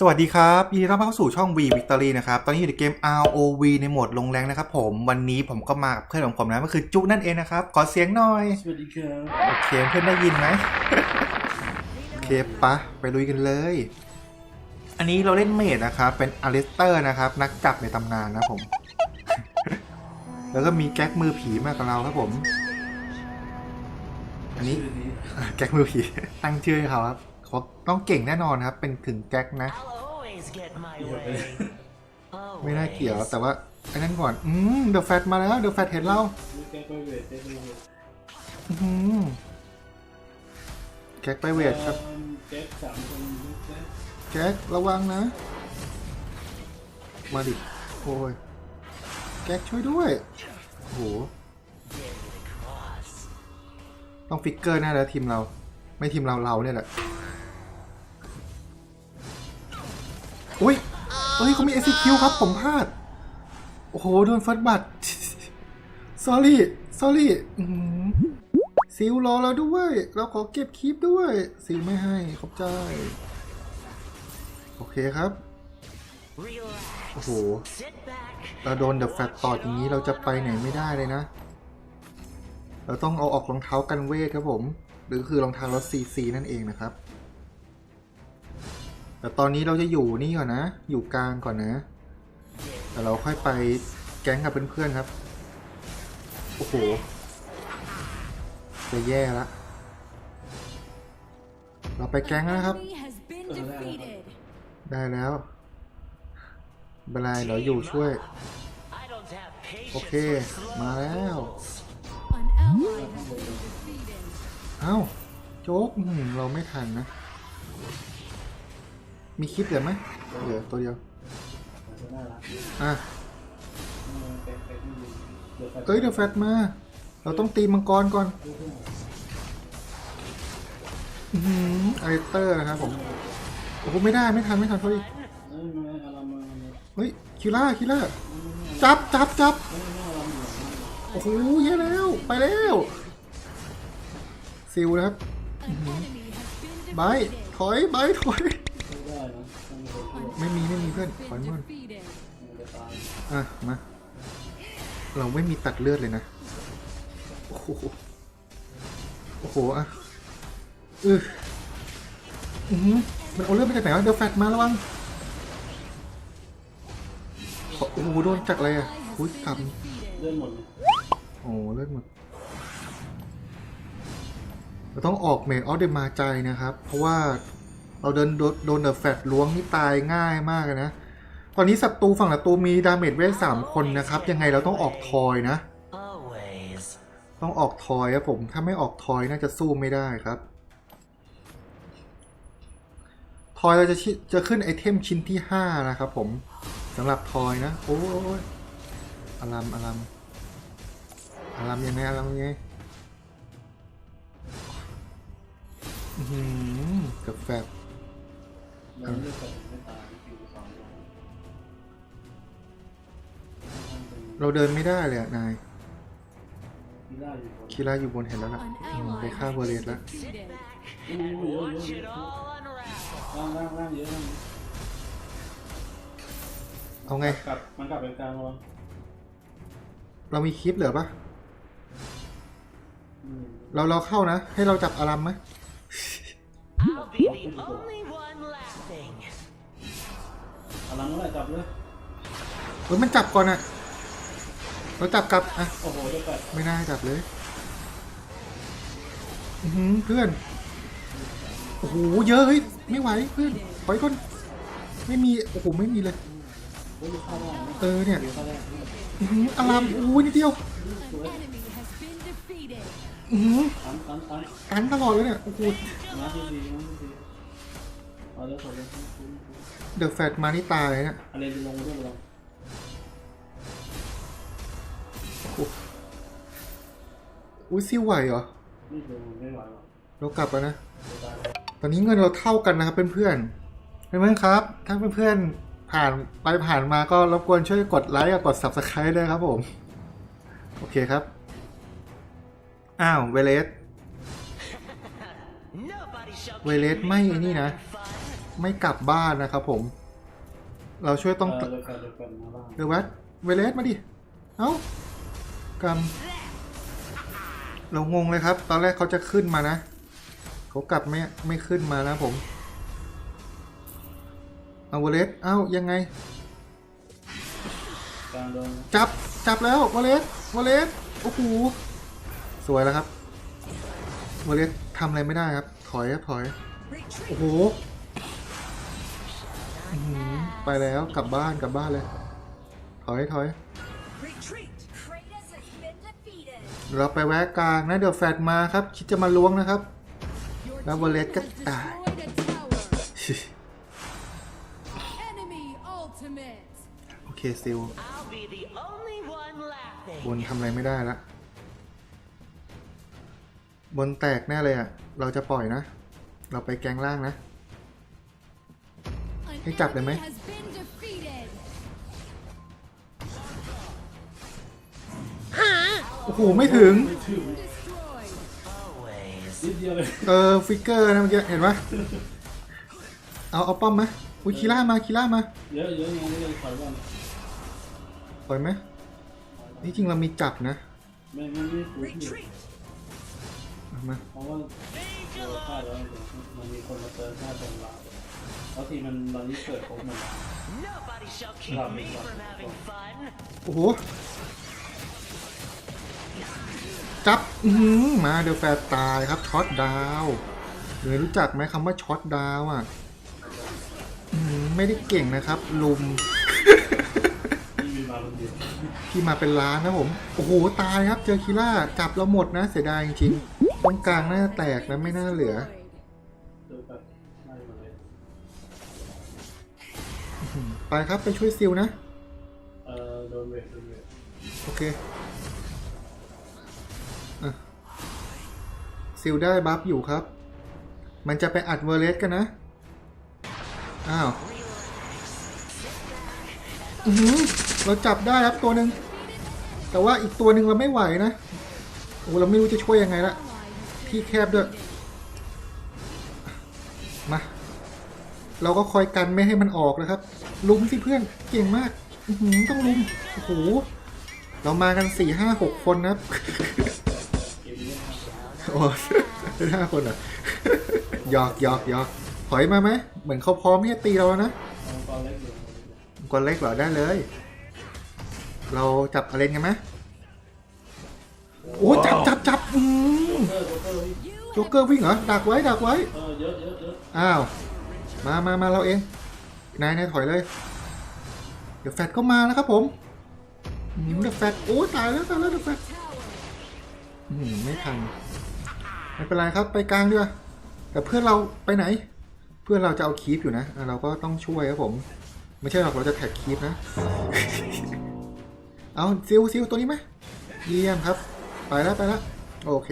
สวัสดีครับยินดีต้อนรับเข้าสู่ช่อง V Victory นะครับ ตอนนี้อยู่ในเกม ROV ในโหมดลงแรงนะครับผม วันนี้ผมก็มากับเพื่อนของผมนะก็คือจุนั่นเองนะครับ ขอเสียงหน่อย สวัสดีครับ โอเคเพื่อนได้ยินไหม โอเคปะไปลุยกันเลย อันนี้เราเล่นเมดนะครับ เป็นอลิสเตอร์นะครับ นักจับในตำนานนะผม แล้วก็มีแก๊กมือผีมากับเราครับผม อันนี้ชื่อนี้แก๊กมือผี ตั้งชื่อให้เขาครับ เขาต้องเก่งแน่นอนครับ เป็นถึงแก๊กนะ ไม่น่าเกี่ยวแต่ว่าไอ้นั่นก่อน อืมเดอะแฟตมาแล้ว เดอะแฟตเห็นเราแก้ก็เวทแก้ก็เวทอื้อหือแก๊กไปเวทครับแก๊สสามคนแก๊กระวังนะ มาดิ โอ้ย แก๊กช่วยด้วย โอ้โห ต้องฟิกเกอร์แน่แล้วทีมเรา ไม่ทีมเราเราเนี่ยแหละ อุ้ยเฮ้ยเขามี SCQ ครับ ผมพลาด โอ้โห โดนฟัดบัตร sorry sorry อื้อหือซิลรอเราด้วย เราขอเก็บคลิปด้วย ซิลไม่ให้ ขอบใจ โอเคครับ โอ้โห เราโดนเดอะแฟตตอดอย่างนี้เราจะไปไหนไม่ได้เลยนะ เราต้องเอาออกรองเท้ากันเวทครับผม หรือคือรองเท้ารถซีซีนั่นเองนะครับ แต่ตอนนี้เราจะอยู่นี่ก่อนนะ อยู่กลางก่อนนะ แต่เราค่อยไปแก๊งกับเพื่อนๆครับ โอ้โห จะแย่ละ เราไปแก๊งแล้วนะครับ ได้แล้วไม่เป็นไรเราอยู่ช่วย โอเค มาแล้ว เอ้า โจ๊กเราไม่ทันนะ มีคลิปเหลือไหมเหลือตัวเดียว อะ เออแก๊สแก๊สไม่ดีเดี๋ยวแฟตมา เราต้องตีมังกรก่อนเพิ่มอือไอเตอร์นะครับผม โอ้โหไม่ได้ไม่ทันไม่ทันเขาดิเอ้ยมาเฮ้ยคิล่าคิล่าจับจับจับโอ้โหเยอะแล้ว ไปแล้วซิลนะครับบายถอยบายถอย ไม่ได้นะต้องมีคนช่วยไม่มีไม่มีเพื่อนถอย Been ก่อน defeated. มันจะตายอะมาเราไม่มีตัดเลือดเลยนะ โอ้โห โอ้โหอะอืออือหือมันเอาเลือดมาจากไหนวะเดี๋ยวแฟตมาระวังขอโอ้โหโดนจากอะไรอะ Ally อุ้ย has กลับ been defeated. เลื่อนหมดเลยโอ้เลือดหมดเราต้องออกเมดออฟเดมาใจนะครับ เพราะว่า เราเดินโดนโดนเดอะแฟตล้วงนี่ตายง่ายมากเลยนะตอนนี้ศัตรูฝั่งศัตรูมีดาเมจเวทสามคนนะครับ ยังไงเราต้องออกทอยนะ Always. ต้องออกทอยครับผมถ้าไม่ออกทอยน่าจะสู้ไม่ได้ครับ ทอยเราจะชิจะขึ้นไอเทมชิ้นที่ห้านะครับผมสำหรับทอยนะ โอ้ยอารามอารามอารามยังไงอารามยังไงอื้อหือกับแฟบ มันเลือกแต่ไม่ตายอยู่สองวันเราเดินไม่ได้เลยอะนายที่ได้อยู่คนคีราอยู่บนเห็นแล้วล่ะ An อืม ally ไปฆ่า has เบอร์เร been สแล้ว defeated. นี่นี่เยอะ Watch เย it อะ all unravel. ล่างล่างล่างเยอะล่างเอาไง กลับมันกลับเป็นกลางระวังเรามีคลิปเหลือปะอืมเราเราเข้านะ ให้เราจับอารามไหม I'll be the only one laughing. เอาลังนั่นแหละจับเลยเฮ้ยมันจับก่อนอะเราจับกลับอะโอ้โหจะแปดไม่น่าจับเลยอือหือเพื่อนโอ้โหเยอะเฮ้ยไม่ไหวเพื่อนถอยก่อนไม่มีโอ้โหไม่มีเลยเฮ้ยเข้าได้นะเออเนี่ยเดี๋ยวเข้าได้อือหืออารามโอ้ยนิดเดียว An enemy has been defeated. อือหือตันตันตันกันตลอดเลยเนี่ยโอ้โห มาที่ดีมาที่ดีเอาเดี๋ยวถอดเลย เดอะแฟตมานี่ตายเลยเนี่ยอะไรจะลงมาด้วยเราโอ้โหอุ้ยซิวไหวเหรอไม่ลงไม่ไหวหรอกเรากลับแล้วนะเดี๋ยวตายตอนนี้เงินเราเท่ากันนะครับเพื่อนๆเพื่อนๆครับ ถ้าเพื่อนๆผ่านไปผ่านมาก็รบกวนช่วยกดไลค์กับกด subscribe ด้วยครับผม โอเคครับ อ้าว เวเลสเวเลสไม่ไอ้นี่นะ ไม่กลับบ้านนะครับผม เราช่วยต้องเออเดี๋ยวกันเดี๋ยวกันมาบ้างเดอะแวทเวเลสมาดิ เอ้ากำเรางงเลยครับ ตอนแรกเขาจะขึ้นมานะ เขากลับไม่ไม่ขึ้นมานะผมเอาเวเลสเอ้ายังไง กลางโดนจับจับแล้ววอลเลสวอลเลสโอ้โหสวยแล้วครับวอลเลสทำอะไรไม่ได้ครับ ถอยครับถอย โอ้โห อื้อหือไปแล้วกลับบ้านกลับบ้านเลย ถอยถอย Retreat! Kratos has been defeated! เราไปแวะกลางนะเดี๋ยวแฟดมาครับ คิดจะมาล้วงนะครับ Your Now team Wallet has ka tayo. destroyed a tower. Enemy ultimate. โอเคซิล I'll be the only one laughing. บนทำอะไรไม่ได้ละบนแตกแน่เลยอะ เราจะปล่อยนะ เราไปแกงล่างนะ An Hey, chặt được enemy mấy. has been defeated. โอ้โห ไม่ถึง เออ ฟิกเกอร์นะเมื่อกี้ เห็นปะเอา เอาป้อมไหมอุ้ยคีล่ามา คีล่ามา เยอะเยอะยังไม่ได้ถอยก่อนปล่อยไหมนี่จริงเรามีจับนะ ไม่ไม่ไม่ถูกอยู่ Retreat! เอามาเพราะว่าตัวค่าแล้วมันมีคนมาเติมค่าตรงเรา แล้วทีมันตอนนี้เกิดครบหมดแล้ว Nobody shall keep Love me it, love from it, having love fun. โอ้โห จับอือหือมาเดอะแฟร์ตายครับช็อตดาวเดี๋ยวรู้จักไหมคำว่าช็อตดาวอะอือหือไม่ได้เก่งนะครับ ลุม ที่มีมาคนเดียวที่มาเป็นล้านนะผม โอ้โห ตายครับเจอคิล่าจับเราหมดนะ เสียดายจริงๆตรงกลางน่าจะแตกนะไม่น่าเหลือ ไปครับไปช่วยซิลนะ เออโดนเวทโดนเวทโอเคอะซิลได้บัฟอยู่ครับ มันจะไปอัดเวอร์เลสกันนะ อ้าวอือหือเราจับได้ครับตัวหนึ่งแต่ว่าอีกตัวหนึ่งเราไม่ไหวนะโอ้เราไม่รู้จะช่วยยังไงละที่แคบด้วยมา เราก็คอยกันไม่ให้มันออกนะครับ ลุมสิเพื่อนเก่งมากหือต้องลุมโอ้โหเรามากันสี่ห้าหกคนนะโอ้ห้าคนเหรอหยอกหยอกหยอกถอยมาไหมเหมือนเขาพร้อมที่จะตีเราแล้วนะเอาตอนเล็กเหรอได้เลย เราจับอะไรกันไหมโอ้จับจับจับอืมโจ๊กเกอร์วิ่งเหรอดักไว้ดักไว้อ้าวมามามาเราเอง นายนายถอยเลย เดี๋ยวแฟดก็มานะครับผมเดี๋ยวแฟดโอ้ตายแล้วตายแล้วเดี๋ยวแฟด tower. อืมไม่ทันไม่เป็นไรครับไปกลางดีกว่าแต่เพื่อนเราไปไหน เพื่อนเราจะเอาคีฟอยู่นะอะเราก็ต้องช่วยครับผม ไม่ใช่หรอกเราจะแท็กคีฟนะ เอาซิลซิลตัวนี้ไหมเยี่ยมครับ ไปแล้วไปแล้วโอเค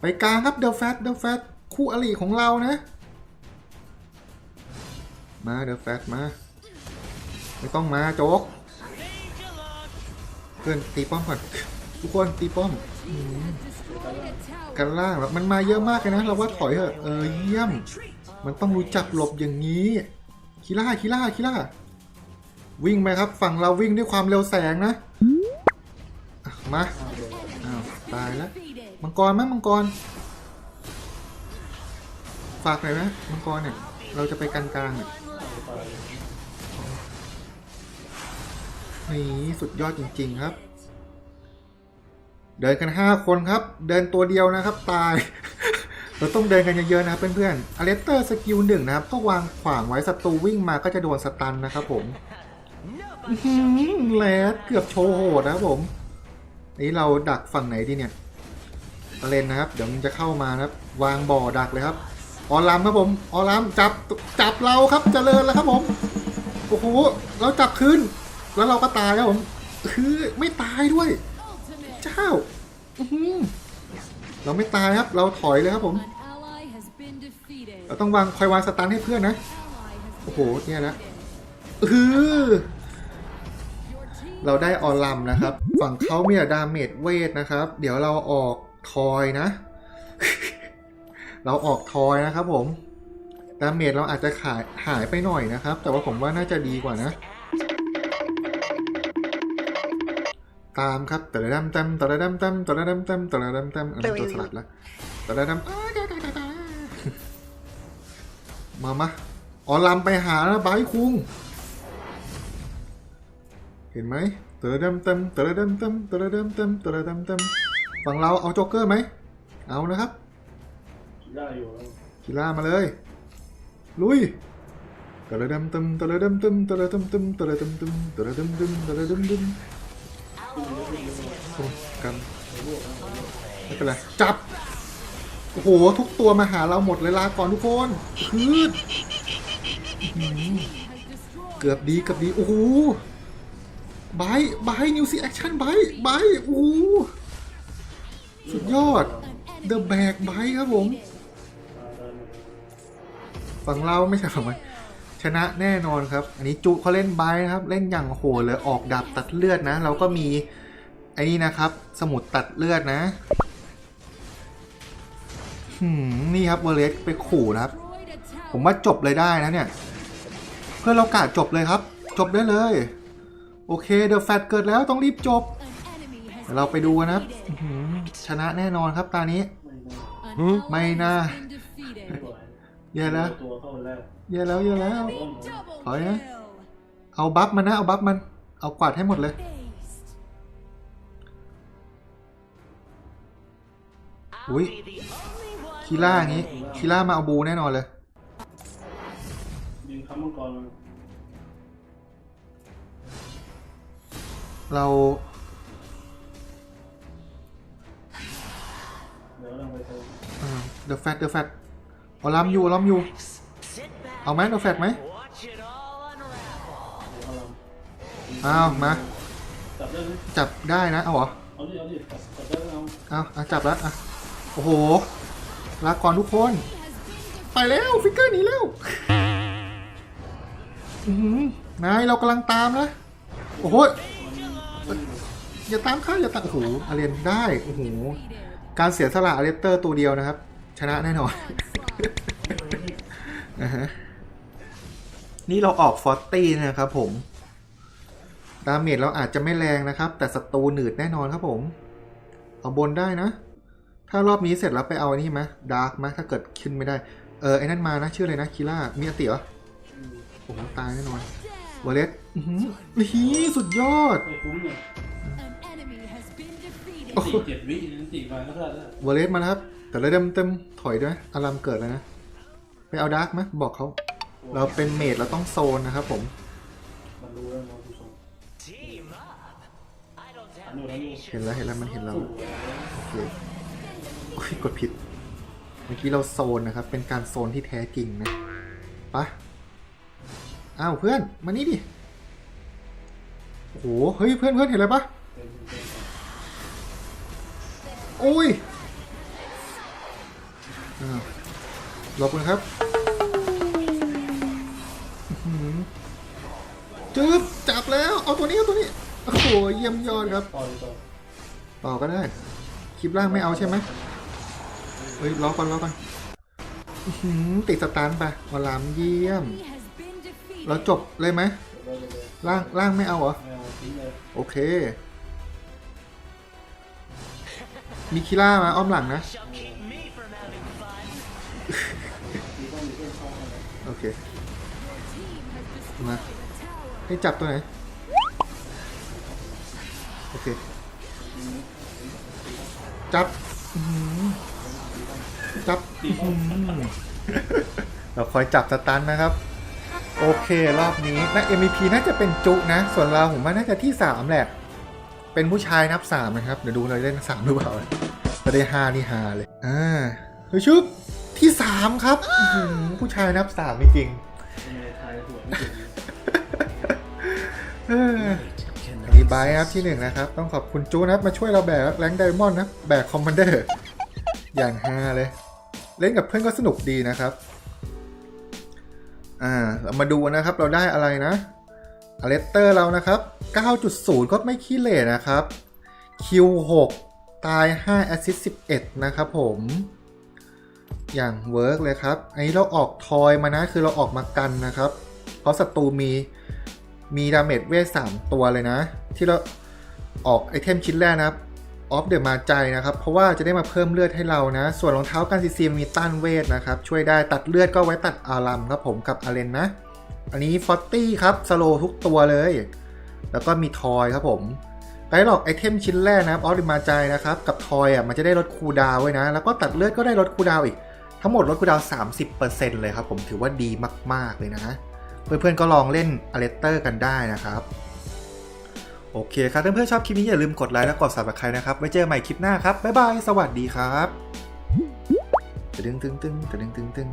ไปกลางครับเดลแฟตเดลแฟตคู่อริของเรานะ มาเดลแฟตมา ไม่ต้องมาโจ๊กเพื่อนตีป้อมก่อนทุกคนตีป้อมกันล่างแล้วมันมาเยอะมากเลยนะ เราว่าถอยเถอะเออเยี่ยม มันต้องรู้จักหลบอย่างนี้คิล่าคิล่าคิล่าวิ่งไปครับ ฝั่งเราวิ่งด้วยความเร็วแสงนะมาอ้าวตายแล้วมังกรไหมมังกร ฝากหน่อยนะมังกรเนี่ย เราจะไปกันกลางเนี่ย นี่สุดยอดจริง ๆ ครับ เดินกันห้าคนครับ เดินตัวเดียวนะครับตาย เราต้องเดินกันเยอะๆนะครับเพื่อนๆอเลสเตอร์สกิลหนึ่งนะครับ ก็วางขวางไว้ศัตรูวิ่งมาก็จะโดนสตันนะครับผมแลดเกือบโชว์โหดนะครับผมนี่เราดักฝั่งไหนดีเนี่ยอเลนนะครับ เดี๋ยวมันจะเข้ามานะครับ วางบ่อดักเลยครับ ออลัมครับผมออลัมจับจับเราครับเจริญแล้วครับผมโอ้โหเราจับคืนแล้วเราก็ตายครับผมคือไม่ตายด้วย เจ้าอื้อหือเราไม่ตายครับ เราถอยเลยครับผม เราต้องวางคอยวางสตันให้เพื่อนนะ โอ้โห เนี่ยนะอือเราได้ออลัมนะครับ ฝั่งเขามีแต่ดาเมจเวทนะครับ เดี๋ยวเราออกทอยนะ เราออกทอยนะครับผมดาเมจเราอาจจะขายหายไปหน่อยนะครับ แต่ว่าผมว่าน่าจะดีกว่านะ ตามครับตะระดำตำตะระดำตำตะระดำตำตะระดำตำอันนั้ตัวสลัดละตะระดำอ้าดาดาดาดามามาอ๋อลำไปหานะไบร์ทคุง เห็นไหมตะระดำตำตะระดำตำตะระดำตำตะระดำตำฝั่งเราเอาโจ๊กเกอร์ไหม เอานะครับ ได้อยู่แล้วกีฬามาเลย ลุยตะระดำตำตะระดำตำตะระดำตำตะระดำตำตะระดำตำตะระดำตำโอ้กันไม่เป็นไรจับ โอ้โห ทุกตัวมาหาเราหมดเลยลาก่อนทุกคนคืดอื้อหือ Has destroyed เกือบดีเกือบดี โอ้โหไบร์ทไบนิวซีแอคชั่นไบไบโอ้โหสุดยอด เดอะแบกไบครับผม ฝั่งเราไม่ใช่ฝั่งมันชนะแน่นอนครับ อันนี้จุเขาเล่นไบร์ทนะครับ เล่นอย่างโหดเลยออกดับตัดเลือดนะ เราก็มีไอ้นี่นะครับ สมุดตัดเลือดนะหืมนี่ครับเวอร์เลสไปขู่นะครับ destroyed a tower. ผมว่าจบเลยได้นะเนี่ย เพื่อนเรากะจบเลยครับ จบได้เลย โอเคเดอะแฟตเกิดแล้วต้องรีบจบ An enemy has เดี๋ยวเราไปดูกันนะครับอื้อหือชนะแน่นอนครับตานี้ ไม่ได้ แย่แล้วตัวเข้าแรกแย่แล้วแย่แล้ว Double Hỏi á. kill. เอาบัฟมันนะ เอาบัฟมัน เอากวาดให้หมดเลย Aced. I'll Ui. be the only one คีล่าอย่างงี้คีล่ามาเอาบูแน่นอนเลยยิงคำมังกรมันเราเดี๋ยวเราไปเจอเดอะแฟตเดอะแฟต อล้ำอยู่ล้ำอยู่ เอาไหมเดอะแฟตไหม watch it all unravel. เดี๋ยวเอามา จับได้นะ เอาเหรอ เอาเอาจับแล้วอะโอ้โหลาก่อนทุกคน ไปแล้วฟิกเกอร์หนีแล้วนายเรากำลังตามนะ โอ้โหอย่าตามข้าอย่าตามโอ้โหอาเรียนได้ โอ้โห การเสียสละอาเลสเตอร์ตัวเดียวนะครับ ชนะแน่นอน อ่าฮะ นี่เราออกฟอร์ตี้นะครับผม ดาเมจเราอาจจะไม่แรงนะครับ แต่ศัตรูหนืดแน่นอนครับผม เอาบนได้นะ ถ้ารอบนี้เสร็จแล้วไปเอาไอันนี้ไหมดาร์กไหมถ้าเกิดขึ้นไม่ได้ เออไอ้นั่นมานะชื่ออะไรนะคิล่ามีอติเหรอโอ้โหตายแน่นอน Down. วอลเลตอื้อหือฮีสุดยอดไม่คุ้มเลย An enemy has been defeated. สี่เจ็ดวินั่นสี่มาก็ได้แล้ววอลเลตมาแล้วครับ แต่ละเต็มเต็มถอยด้วยอารามเกิดแล้วนะ ไปเอาดาร์กไหมบอกเขา เราเป็นเมดเราต้องโซนนะครับผมมันรู้แล้วเราผู้ชม Team up. I don't อัน have นู้นอันนู้น patience. เห็นแล้วเห็นแล้วมันเห็นเราสู้โอเคโอ้ยกดผิด เมื่อกี้เราโซนนะครับ เป็นการโซนที่แท้จริงนะไปะอ้าวเพื่อนมานี่ดิโอ้โหเฮ้ยเพื่อนเพื่อนเห็นอะไรปะเป็นเป็นเป็นโอ้ยอ้าว หลบกันครับจึ๊บจับแล้ว เอาตัวนี้เอาตัวนี้ โอ้โหเยี่ยมยอดครับต่อต่อต่อก็ได้ คลิปล่างไม่เอาใช่ไหมเฮ้ยรอก่อนรอก่อนอื้อหือติดสตาร์ไปวอลามเยี่ยม เราจบเลยไหมล่างล่างไม่เอาเหรอ โอเค มีคิล่ามาอ้อมหลังนะ เลยโอเค Team has destroyed มา a tower. ให้จับตัวไหน โอเค จับอื้อหือจับอื้อหือเราคอยจับสตันนะครับ โอเครอบนี้นะ MVP น่าจะเป็นจุนะ ส่วนเราผมว่าน่าจะที่ 3 แหละ เป็นผู้ชายนับ 3 นะครับ เดี๋ยวดูเราเล่น 3 หรือเปล่าถ้าได้5นี่ฮาเลย อ่าเฮ้ยชุบ ที่3ครับอื้อหือผู้ชายนับ3จริงๆเป็นไงทายหัวไม่ถึงเออดีบายครับที่หนึ่งนะครับ ต้องขอบคุณจูนะครับมาช่วยเราแบกแรงไดมอนด์นะแบกคอมมานเดอร์ อย่างฮาเลย เล่นกับเพื่อนก็สนุกดีนะครับ อ่าเรามาดูนะครับเราได้อะไรนะอเลสเตอร์เรานะครับ 9.0 ก็ไม่ขี้เหร่นะครับ Q6 ตาย 5 แอสซิส11 นะครับผม อย่างเวิร์กเลยครับอันนี้เราออกทอยมานะคือเราออกมากันนะครับ เพราะศัตรูมีมีดาเมจเวท3ตัวเลยนะ ที่เราออกไอเทมชิ้นแรกนะครับออฟเดอะมาใจนะครับ เพราะว่าจะได้มาเพิ่มเลือดให้เรานะ ส่วนรองเท้ากันซีซีมีต้านเวทนะครับ ช่วยได้ตัดเลือดก็ไว้ตัดอารัมครับผมกับอาเลนนะ อันนี้ฟอตตี้ครับสโลทุกตัวเลย แล้วก็มีทอยครับผมไกด์หลอกไอเทมชิ้นแรกนะครับออฟเดอะมาใจนะครับ กับทอยอะมันจะได้ลดคูดาวไว้นะ แล้วก็ตัดเลือดก็ได้ลดคูดาวอีก ทั้งหมดลดคูดาว 30%เลยครับผมถือว่าดีมาก ๆ เลยนะ เพื่อนๆก็ลองเล่นอเลสเตอร์กันได้นะครับ โอเคครับถ้าเพื่อนๆชอบคลิปนี้อย่าลืมกดไลค์และกด subscribe นะครับ ไว้เจอกันใหม่คลิปหน้าครับ บ๊ายบาย สวัสดีครับตึงตึงตึงตึงตึงตึง